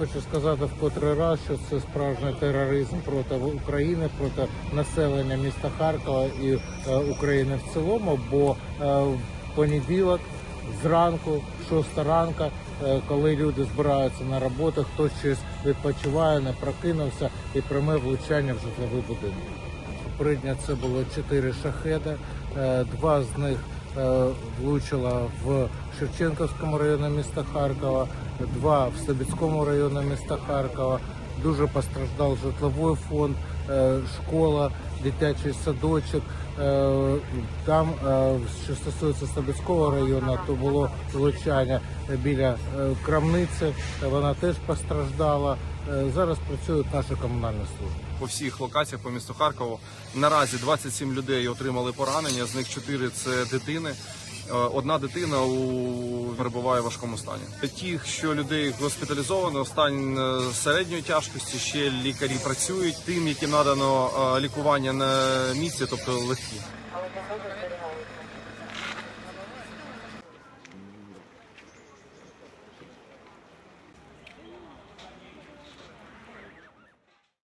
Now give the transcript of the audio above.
хочу сказати в котрий раз, що це справжній тероризм проти України, проти населення міста Харкова і е, України в цілому. Бо е, в понеділок зранку, 6 ранка, е, коли люди збираються на роботу, хтось щось відпочиває, не прокинувся і пряме влучання в житловий будинок. Попередньо це було чотири шахеди. Е, Два з них е, влучило в Шевченківському районі міста Харкова, два в Собіцькому районі міста Харкова. Дуже постраждав житловий фонд, е, школа, дитячий садочок. Е, Там, е, що стосується Слобідського району, то було влучання біля крамниці. Вона теж постраждала. Зараз працюють наші комунальні служби. по всіх локаціях по місту Харкову. Наразі 27 людей отримали поранення, з них 4 – це дитини. Е, Одна дитина у перебуває в важкому стані. Ті, що людей госпіталізовано, стан е, середньої тяжкості, ще лікарі працюють. Тим, яким надано е, лікування на місці, тобто легкі.